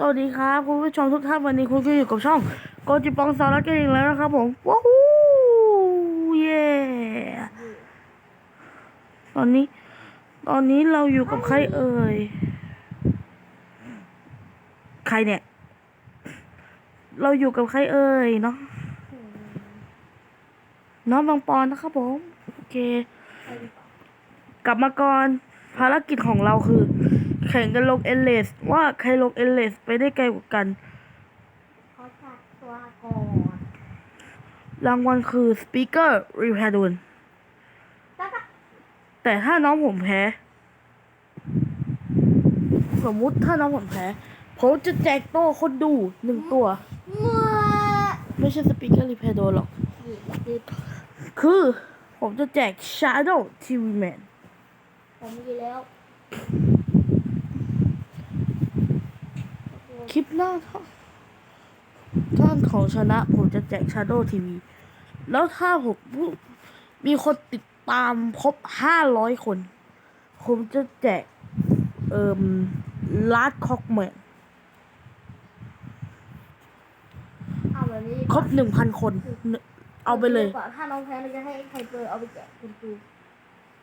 สวัสดีครับคุณผู้ชมทุกท่านวันนี้คุณก็อยู่กับช่องโกจิปองสาระกันอีกแล้วนะครับผมว้าวเย่ตอนนี้ ตอนนี้เราอยู่กับใครเอ่ยใครเนี่ย เราอยู่กับใครเอ่ยเนาะน้องบางปอนนะครับผมโอเค กลับมาก่อนภารกิจของเราคือ แข่งกันลงเอเลสว่าใครลงเอเลสไปได้ไกลกว่ากันเขาจัดตัวก่อนรางวัลคือสปีกเกอร์รีพาดูนแล้วก็แต่ถ้าน้องผมแพ้ สมมุติถ้าน้องผมแพ้ผมจะแจกโต้คนดูหนึ่งตัวเมื่อไม่ใช่สปีกเกอร์รีพาดูนหรอกหยิบหยิบคือผมจะแจก Shadow TV Man ผมมีแล้ว คลิปหน้าถ้าท่านของชนะผมจะแจก Shadow TV แล้วถ้าผมมีคนติดตามครบห้าร้อยคน ผมจะแจก เอ่มลาดคอกแมนเอาแบบนี้ครบหนึ่งพันคนเนเอาไปเลยดีกว่าถ้าน้องแพ้เราจะให้ใครเปิดเอาไปแจกคุณครู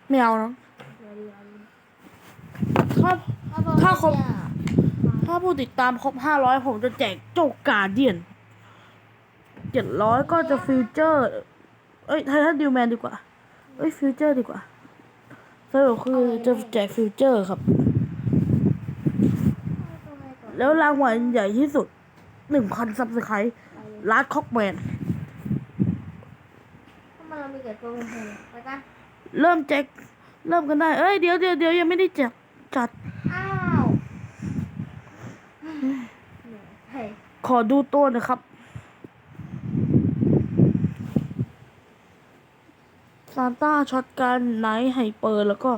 ไม่เอาเนาะเดี๋ยวดีเอาดีถ้าถ้าครบเนี่ย ถ้าผู้ติดตามครบห้าร้อยผมจะแจกโจกการเดียนเจ็ดร้อยก็จะฟิวเจอร์ เอ้ยไททันดิวแมนดีกว่า เอ้ยฟิวเจอร์ดีกว่าสรุปคือจะแจกฟิวเจอร์ครับต้องให้ก่อนแล้วรางวัลใหญ่ที่สุดหนึ่งพันซับสไครต์ไปเลยลาดคอกแมนถ้ามันเรามีแต่ตัวเพลงไปกัน เริ่มแจก เริ่มกันได้ เอ้ยเดี๋ยวเดี๋ยวเดี๋ยวยังไม่ได้จัดจัด อ้าวเฮ้ย ขอดูตัวหนะครับซานต้าช็อตกันไนท์ไฮเปอร์ แล้วก็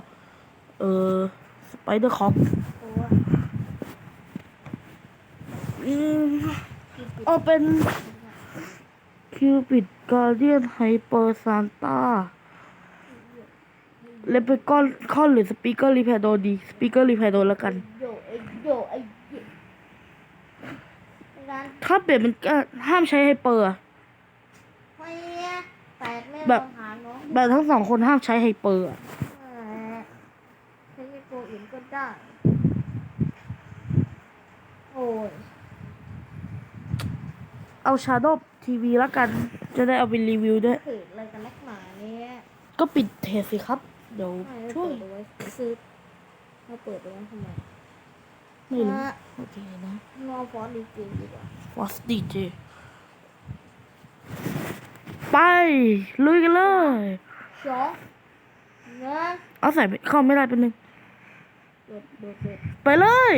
เออสไปเดอร์คอปตัวอืมเอาเป็นคิวปิดการเดียนไฮเปอร์ซานต้าเลเปก้อนคอนหรือสปีกเกอร์รีแพโดดี สปีกเกอร์รีแพโดแล้วกัน โยไอโยไอเหี้ย ไปกันถ้าเปลี่ยนเป็นก็ห้ามใช้ไฮเปอร์อะไม่เนี่ยแปดไม่แบลบองหาน้องแบบทั้งสองคนห้ามใช้ไฮเปอร์อะแหมใช้ในตัวอื่นก็ได้โอ้ยเอาชาโด w ทีวีแล้วกัน จะได้เอาไปรีวิวด้วยเพจอะไรกันนักหนาเนี่ยก็ปิดเทสสิครับ เดี๋ยวไม่ได้ช่วยเปิดเอาไว้ซื้อมาเปิดเอาไว้ทำไม ไม่รู้อะโอเคนะงอฟอนต์ดีจริงดีกว่าวอสดีเจไปลุยกันเลยสองเงินเอาใส่ไปเข้าไม่ได้เป็นหนึ่งเด็ดเด็ดเด็ดไปเลย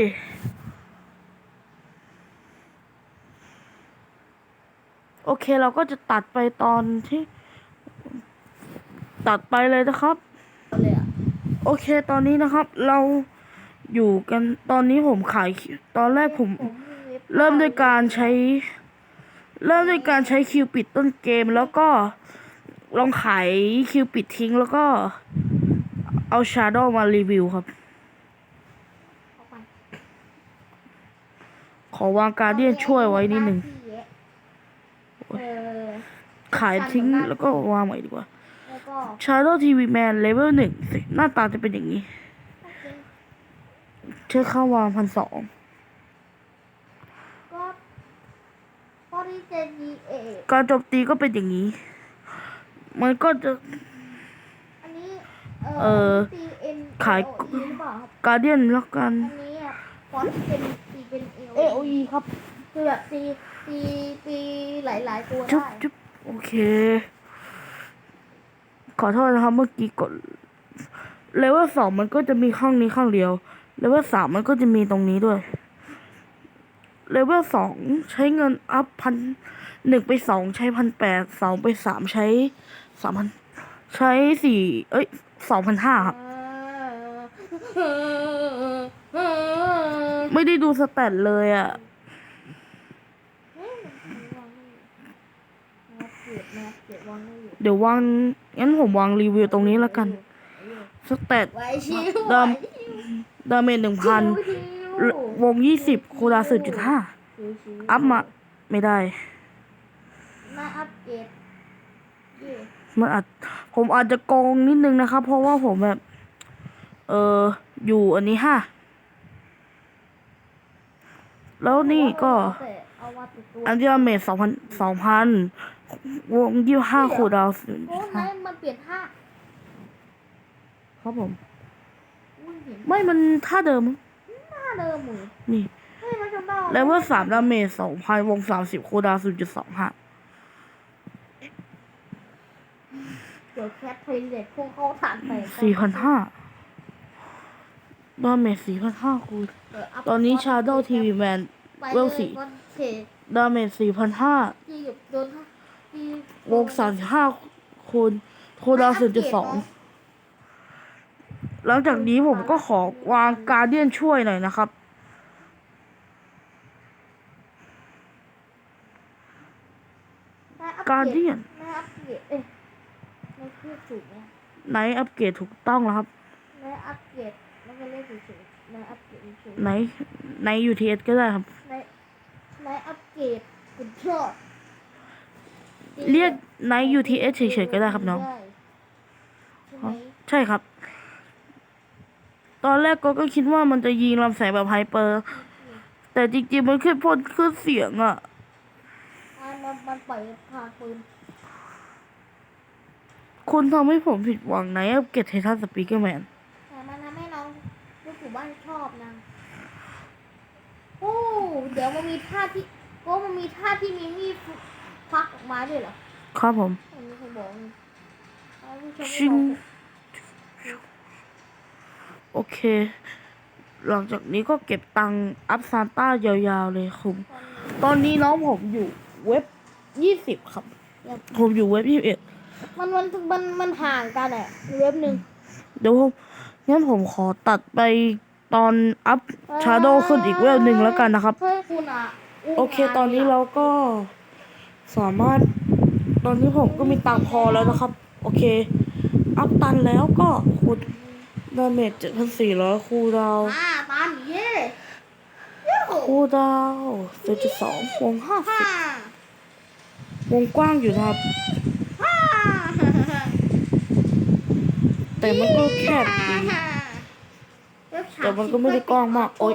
โอเคเราก็จะตัดไปตอนที่ ตัดไปเลยนะครับเอาเลยอะโอเคตอนนี้นะครับ เรา อยู่กันตอนนี้ผมขายคิวตอนแรกผมผมมีว็บเริ่มด้วยการใช้ เริ่มด้วยการใช้คิวปิดต้นเกมแล้วก็ลองขายคิวปิดทิ้งแล้วก็เอาชาร์โดมารีวิวครับเข้าไปขอวางการเดียนช่วยไว้นิดหนึ่งเออขายทิ้งแล้วก็วางใหม่ดีกว่าแล้วก็ Shadow TV Man Level หนึ่งหน้าตาจะเป็นอย่างนี้ ใช้ข้าววางพันสองก็ก็ที่เจดีเอการโจมตีก็เป็นอย่างนี้ มันก็จะ อันนี้เอ่อตีเอ็นขายหรือเปล่าครับการเดียนแล้วกัน อันนี้อะฟอนต์เป็นตีเป็นเอ AOE ครับคือแบบตีตีตีหลายๆตัวจุ๊บได้จุ๊บโอเค ขอโทษนะครับเมื่อกี้กดเลเวลสองมันก็จะมีข้างนี้ข้างเดียว เลเวลสามมันก็จะมีตรงนี้ด้วย เลเวลสองใช้เงินอัพพันหนึ่งไปสองใช้พันแปดสองไปสามใช้สามพันใช้สี่เอ้ยสองพันห้าครับ ไม่ได้ดูสแตทเลยอะ่ะเดี๋ยววางงั้นผมวางรีวิวตรงนี้แล้วกันสแตทไว้ชิวดาม ดาเมจหนึ่งพันชิววงยี่สิบคูดาวสิบจุดห้าชิวๆอัพมา ไม่ได้มาอัปเกรดเย่มันอาจผมอาจจะโกงนิดนึงนะครับ เพราะว่าผมแบบ เอออยู่อันนี้ห้าแล้วนี่ก็แต่เอามาติดตัวอันที่ว่าเมทสองพันสองพันวงยี่ห้าคูดาวโอ้ไหนมันเปลี่ยนท่าครับผมอุ้ย เห็นไม่มันท่าเดิม หน้าเดิมนี่ เฮ้ยมันจำได้เลเวลสามดาเมจสองพันวงสามสิบโคดาศูนย์จุดสองห้าเดี๋ยวแคทเทรนเด็ดพุ่งเข้าฐานไปสี่พันห้าดาเมจสี่พันห้าคูณเดี๋ยวอัพตอนนี้ชาโดว์ทีวีแมน ไปเวลสี่ก็เทดาเมจสี่พันห้าที่หยุดโดนที่วงสามสิบห้าคูณโคดาศูนย์จุดสอง หลังจากนี้ผมก็ขอวางการเดียนช่วยหน่อยนะครับได้อัพการเดียนได้อัพเกรดเอ้ยไม่คือถูกเนี่ยไหนอัปเกรดถูกต้องแล้วครับได้อัพเกรดแล้วก็เรียกเฉยๆได้อัพเกรดเฉยไหนใน UTS ก็ได้ครับๆได้ได้อัพเกรดกุญชอดเรียกใน UTS เฉยๆก็ได้ครับน้องใช่ไหมใช่ครับ ตอนแรกก็ก็คิดว่ามันจะยิงลำแสงแบบไฮเปอร์ แต่จริงๆมันแค่พ่นขึ้นเสียงอะอ่ามันมันปล่อยพาปืนคุณทำให้ผมผิดหวังในอัปเกรดไททันสปีกเกอร์แมนแต่มันทำให้น้องรู้สึกว่าชอบนะโอ้เดี๋ยวมันมีท่าที่โอ้มันมีท่าที่มีมีดพักออกมาด้วยเหรอ ครับผมอันนี้เขาบอกนี่เอาผู้ชมชิงไม่บอก โอเค หลังจากนี้ก็เก็บตังค์อัพซานต้ายาวๆเลยคุณตอนนี้น้องผมอยู่เว็บยี่สิบครับ ผมอยู่เว็บยี่สิบเอ็ดมันมันมันมันห่างกันอะเว็บหนึ่งเดี๋ยวผมงั้นผมขอตัดไปตอนอัพชาโดว์ขึ้นอีกเวลหนึ่งแล้วกันนะครับ เฮ้ยคุณอะมโอเค ตอนนี้เราก็สามารถ ตอนนี้ผมก็มีตังค์พอแล้วนะครับ โอเค อัพตันแล้วก็คูด ดาเมจเจ็ดพันสี่ร้อยคูดาวอ่าตามเย่เย้คูดาวเจ็ดจุดสองวงห้าสิฮ่าบวงกว้างอยู่นะครับฮ่าแต่มันก็แคบดีแต่มันก็ไม่ได้กว้างมาก โอ๊ย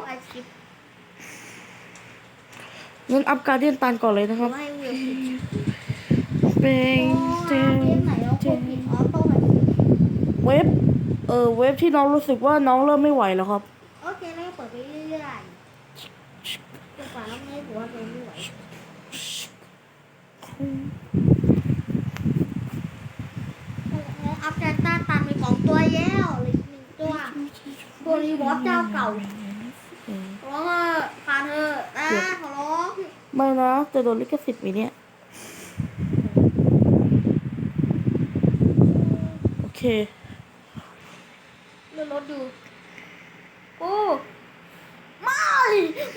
งั้นอัพการเดียนตันก่อนเลยนะครับไม่เว็บผิดเป็นเกเจมนไหนเราคนผิดออโต้ไอซีเว็บเออเว็บที่น้องรู้สึกว่าน้องเริ่มไม่ไหวแล้วครับ โอเคแล้วก็เปิดไปเรื่อยๆจนกว่าเราไม่รู้ว่าเราไม่ไหวอัพแจนต้าตันมีสองตัวแย่วเลยหนึ่งตัวตัวรีวอร์ดเจ้าเก่าขอร้องเถอะผ่านเถอะนะขอร้องไม่นะจะโดนลิขสิทธิ์ไหมเนี่ยโอเค เลื่อนรถดู โอ้ ไม่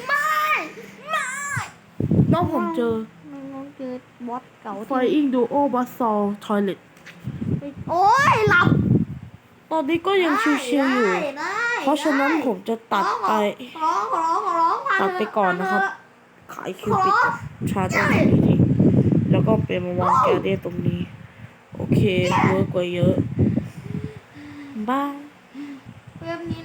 ไม่ ไม่น้องผมเจอ น้องเจอบอสเก่า Flying Duo b u s s a l Toilet โอ้ยหลับตอนนี้ก็ยังชิวๆอยู่ ได้ได้เพราะฉะนั้นผมจะตัดไป ขอร้องขอร้องขอร้องผ่านตัดไปก่อนนะครับ ขายคิวปิดกับชาร์จตรงนี้ทิ้งแล้วก็เป็นมาวางแกเดียตรงนี้ โอเคเวิร์กกว่าเยอะ บ้ายเว็บนี้อง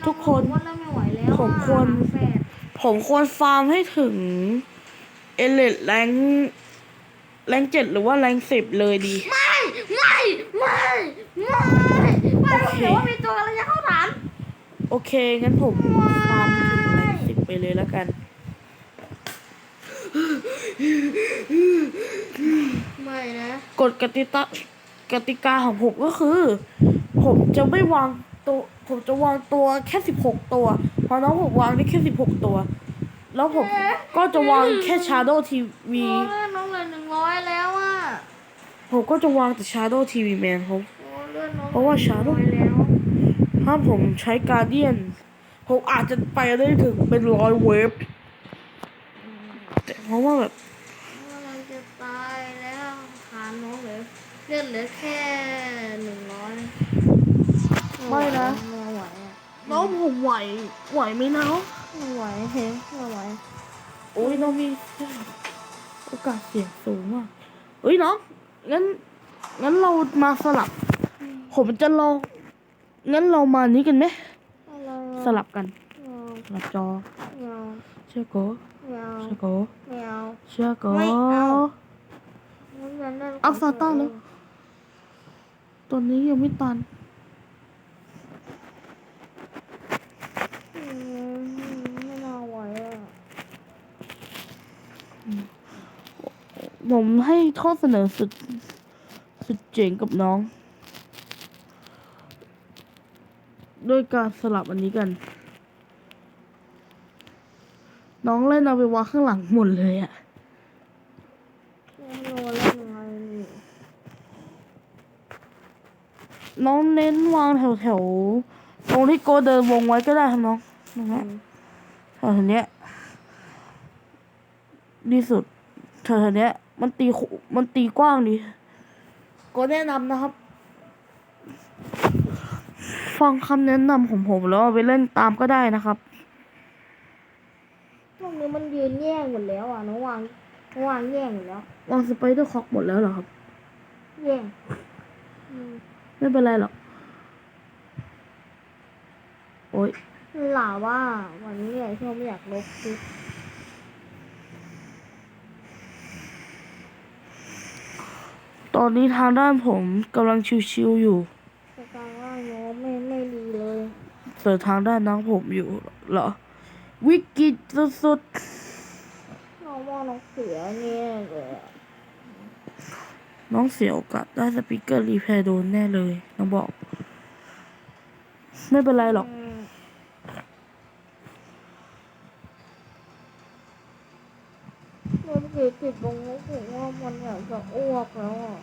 ทุกคนว่าเริ่มไม่ไหวแล้วผมควรแปดผมควรฟาร์มให้ถึง เอเลดแรงแรงเจ็ดหรือว่าแรงสิบเลยดี ไม่ไม่ไม่ไม่ไม่โอเคเดี๋ยวว่ามีตัวอะไรจะเข้าฐานโอเค งั้นผมฟาร์มถึงแรงสิบไปเลยแล้วกัน ไม่นะกฎกติกากติกาของผมก็คือ ผมจะไม่วาง ตัวผมจะวางตัวแค่สิบหกตัว เพราะน้องผมวางได้แค่สิบหกตัว แล้วผมก็จะวางแค่ Shadow TV โอ้ยน้องเหลือหนึ่งร้อยแล้วอะผมก็จะวางแต่ Shadow TV Man ครับโอ้เลื่อนน้องเพราะว่า Shadow 100แล้วถ้าผมใช้ Guardian ผมอาจจะไปได้ถึงเป็นร้อยเวฟแต่เพราะว่าแบบกำลังจะตายแล้วหาน้องเหลือเลื่อนเหลือแค่หนึ่งร้อย ไม่นะไม่ไหวอะน้องผมไหว ไหวไหมน้องไไม่ไหวเฮ้ยไม่ไหวโอ้ยน้องมีโอกาสเสี่ยงสูงมากเอ้ยน้องงั้นงั้นเรามาสลับ ผมจะลองงั้นเรามานี้กันไหมอะไรสลับกันไม่เอาสลับจอไม่เอาเชื่อโกไม่เอาเชื่อโกไม่เอาเชื่อโกไม่เอางั้นงั้นนั่นเอาซาต้าแล้วตัวนี้ยังไม่ตัน อืม ไม่น่าไหวอะ ผมให้ข้อเสนอสุด สุดเจ๋งกับน้อง ด้วยการสลับอันนี้กัน น้องเล่นเอาไปวางข้างหลังหมดเลยอะไม่รู้ว่าเล่นยังไงนี่น้องเน้นวางแถวแถวๆตรงที่โกเดินวงไว้ก็ได้ครับน้อง นะฮะแถวๆเนี้ยดีสุดแถวๆเนี้ยมันตีขุมันตีกว้างดีโกแนะนำนะครับ ฟังคำแนะนำของผมแล้วเอาไปเล่นตามก็ได้นะครับพวกนี้มันยืนแย่งหมดแล้วอะน้องวางน้องวางแย่งหมดแล้ว วางสไปเดอร์คอกหมดแล้วเหรอครับ แย่งอืมไม่เป็นไรหรอก โอ๊ย หล่าว่าวันนี้ไอ้ชอบไม่อยากลบคลิปตอนนี้ทางด้านผมกำลังชิวๆอยู่แต่การว่าโน้มไม่ไม่ดีเลยส่วนทางด้านน้องผมอยู่เหรอ วิกฤตสุดน้องว่าน้องเสียเนี่ยเลยอะๆน้องเสียโอกาสได้สปีกเกอร์รีแพร์โดนแน่เลย น้องบอก ไม่เป็นไรหรอก มมันเสียติดตรงนี้ผมว่ามันอยากจะอ้วกแล้วอะ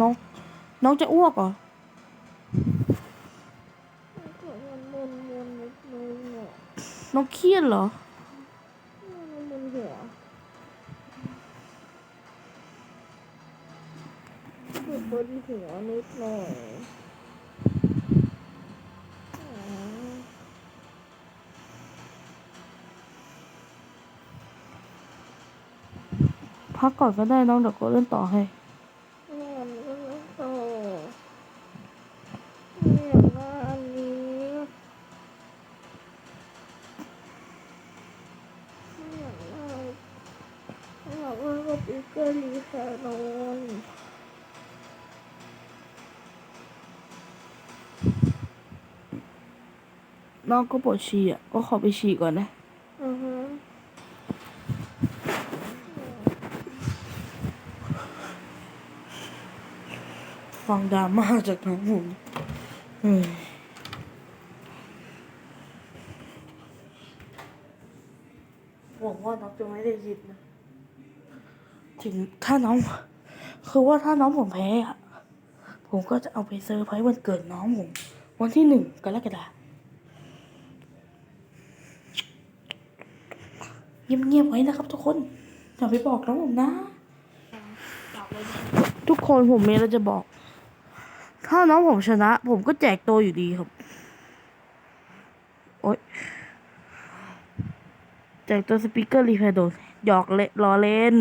น้อง น้องจะอ้วกเหรอมันมึนมึนนิดนึงอะน้องเครียดเหรอมันมึนหัวคือบนหัวนิดหน่อยอืม พั ก่อนก็ได้น้องเดี๋ยวก็เล่นต่อให้ไม่อยากเล่นต่อไม่อยากอันนี้ไม่อยากได้ไม่อยากได้กับอีกเกอรีแฟนอนน้องก็ปวดฉี่อะ ก็ขอไปฉี่ก่อนนะ อือฮึ ฟังดราม่าจากน้องผมเฮ้ยหวังว่าน้องจะไม่ได้ยินนะถึงถ้าน้อง คือว่าถ้าน้องผมแพ้อะผมก็จะเอาไปเซอร์ไพรส์วันเกิดน้องผม วันที่หนึ่งกรกฎาคมเงียบๆไว้นะครับ ทุกคนอย่าไปบอกน้องผมนะบอกเลยทุกคนผมมีอะไรจะบอก ถ้าน้องผมชนะ ผมก็แจกตัวอยู่ดีครับ โอ๊ยแจกตัวสปีกเกอร์รีเพโดนหยอกเละล้อเล่น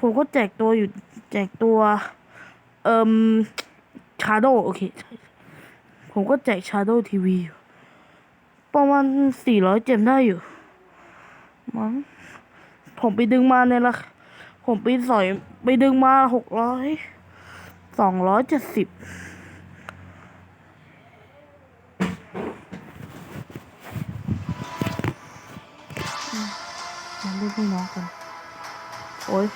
ผมก็แจกตัวอยู่ แจกตัว เอ่มชาโดโอเค ผมก็แจกชาโดทีวีประมาณสี่ร้อยเจมได้อยู่มั้งผมไปดึงมาในราคา ผมไปสอยไปดึงมาหกร้อยสองร้อยเจ็ดสิบมาเล่นพี่น้องกัน โอ้ย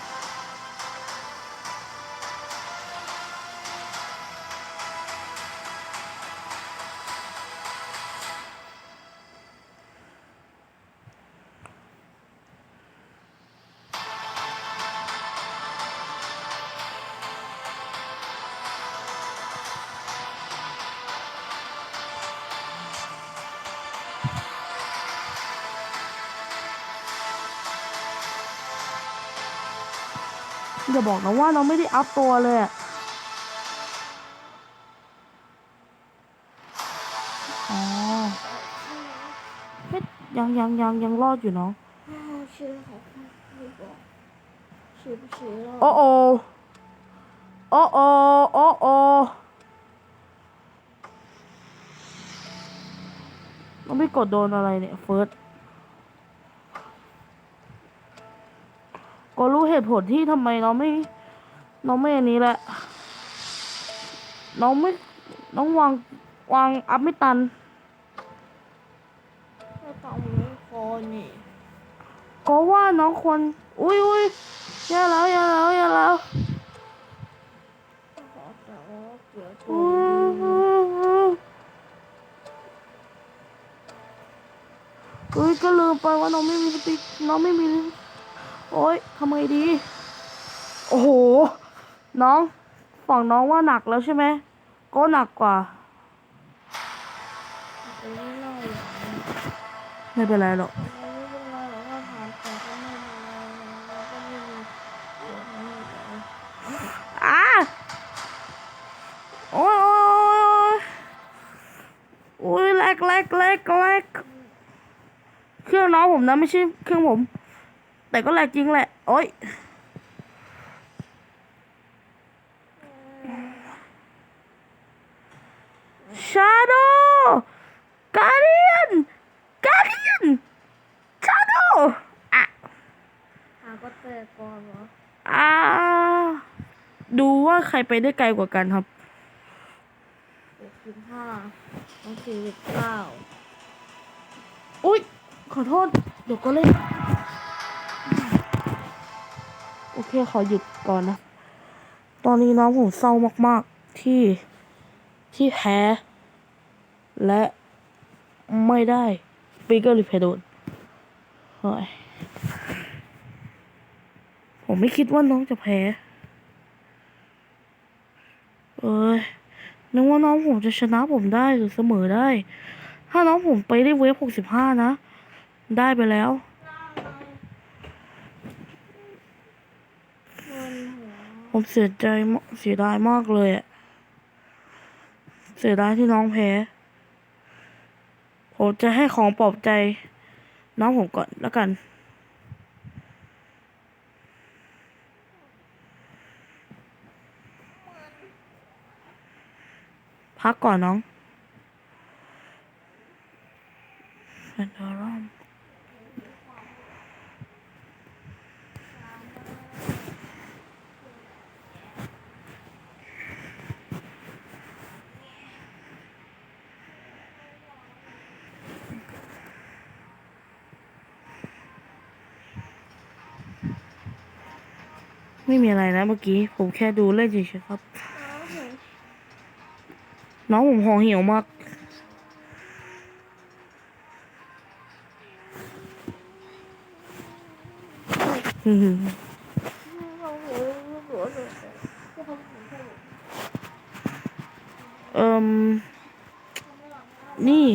อย่าบอกนะว่าเราไม่ได้อัพตัวเลยอะอ๋อยังยังยังยังรอดอยู่น้องอ้าวชื่อของไม่บอกชื่อไม่ชื่อหรกโอ้โอโอ้โอโอ้โอน้องไม่กดโดนอะไรเนี่ยเฟิร์ส ก็รู้เหตุผลที่ทำไมน้องไม่น้องไม่อันนี้แหละ น้องไม่ น้องวางวางอัพไม่ตันไม่ต้องรู้คนนี่ก็ว่าน้องควรอุ้ยอุ้ยอย่าแล้วอย่าแล้วอย่าแล้วขอแต่ว่าเกี่ยวตัอืวมอุ้ยก็ลืมไปว่าน้องไม่มีสติกน้องไม่มี โอ้ยทำไงดี โอ้โห น้องฝั่งน้องว่าหนักแล้วใช่ไหม ก็หนักกว่า ไม่เป็นไรหรอกเป็นไรหรอกว่าผ่านแต่ก็ไม่เป็กเสียงไม่มีอะอู้ยโอ้ยโอ้ยแลกแลกแลกแลกเครื่องน้องผมนะไม่ใช่เครื่องผม แต่ก็แลกจริงแหละ โอ้ยชาโดกาเดียนกาเดียนชาโดอะหาก็เตะก่อนเหรออ่าดูว่าใครไปได้ไกลกว่ากันครับหกสิบห้าต้องสี่สิบเก้าอุ๊ยขอโทษ เดี๋ยวก็เล่น โอเคขอหยุดก่อนนะ ตอนนี้น้องผมเศร้ามาก ๆ ที่ที่แพ้ และไม่ได้ปิกเกอร์หรือเพโดนเฮ้ยผมไม่คิดว่าน้องจะแพ้ เอ้ยนึกว่าน้องผมจะชนะผมได้หรือเสมอได้ ถ้าน้องผมไปได้เวฟหกสิบห้านะ ได้ไปแล้ว เงินหัว ผมเสียใจมากเสียดายมากเลยอะเสียดายที่น้องแพ้ ผมจะให้ของปลอบใจ น้องผมก่อนแล้วกัน พักก่อนน้องแฟนดารอม ไม่มีอะไรนะเมื่อกี้ ผมแค่ดูเล่นเฉยๆครับ น้องผมหอเหี่ยวมาก อืมเราหัวหัวเลยที่เขาถึงแค่เอิมนี่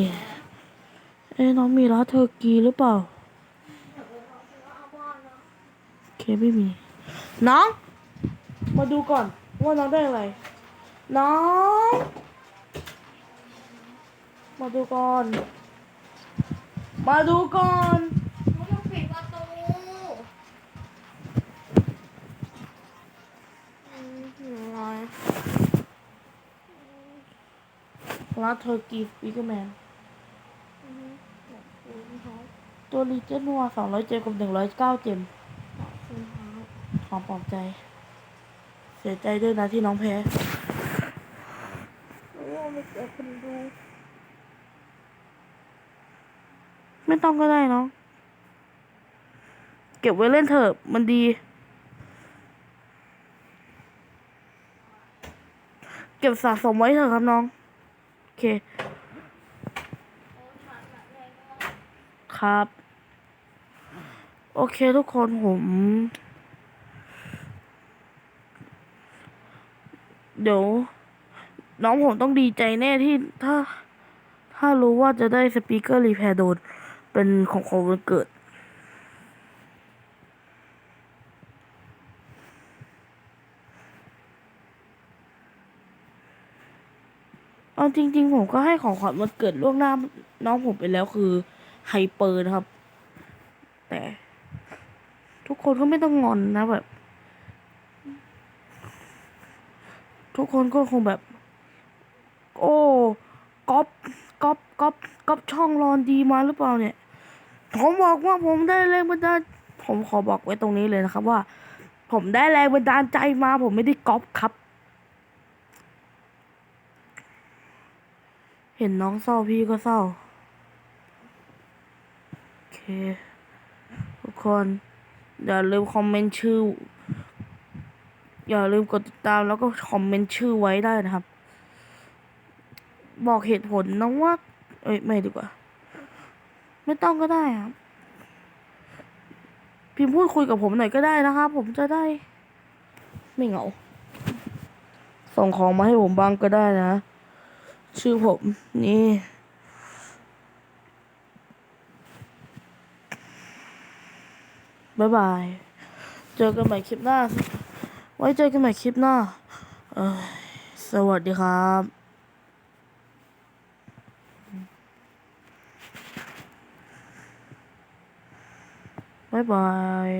เอ้น้องมีร้านเทอร์กีหรือเปล่า โอเคไม่มี น้อง มาดูก่อน ว่าน้องได้อะไร น้อง มาดูก่อน มาดูก่อนเขาต้องปิดประตูอืมอะไรร้านเทอร์กีฟิกเกอร์แมนอืมขอบคุณครับตัวรีเจนนัวสองร้อยเจมกับหนึ่งร้อยเก้าเจมขอบคุณครับ ของปลอบใจ เสียใจด้วยนะที่น้องแพ้โอ้ไม่เจอคนดู ไม่ต้องก็ได้น้อง เก็บไว้เล่นเถอะ มันดี เก็บสะสมไว้เถอะครับน้อง โอเค ครับ โอเคทุกคนผม เดี๋ยว น้องผมต้องดีใจแน่ที่ถ้า ถ้ารู้ว่าจะได้สปีกเกอร์รีแพร์โดนเป็นของของวันเกิดเอาจริง ๆ ผมก็ให้ของขวัญวันเกิดล่วงหน้า น้องผมไปแล้วคือไฮเปอร์นะครับ แต่ ทุกคนก็ไม่ต้องงอนนะแบบ ทุกคนก็คงแบบ โอ้ก๊อปก๊อปก๊อปก๊อปช่องรอนดีมาหรือเปล่าเนี่ย ผมบอกว่าผมได้แรงบันดาลผมขอบอกไว้ตรงนี้เลยนะครับว่า ผมได้แรงบันดาลใจมา ผมไม่ได้ก๊อปครับ เห็นน้องเศร้าพี่ก็เศร้าโอเคทุกคนอย่าลืมคอมเมนต์ชื่อ อย่าลืมกดติดตามแล้วก็คอมเมนต์ชื่อไว้ได้นะครับ บอกเหตุผลนะว่า เอ้ยไม่ดีกว่า ไม่ต้องก็ได้ครับ พิมพ์พูดคุยกับผมหน่อยก็ได้นะครับ ผมจะได้ ไม่เหงา ส่งของมาให้ผมบ้างก็ได้นะ ชื่อผมนี่บ๊ายบาย เจอกันใหม่คลิปหน้า ไว้เจอกันใหม่คลิปหน้าสวัสดีครับบ๊ายบาย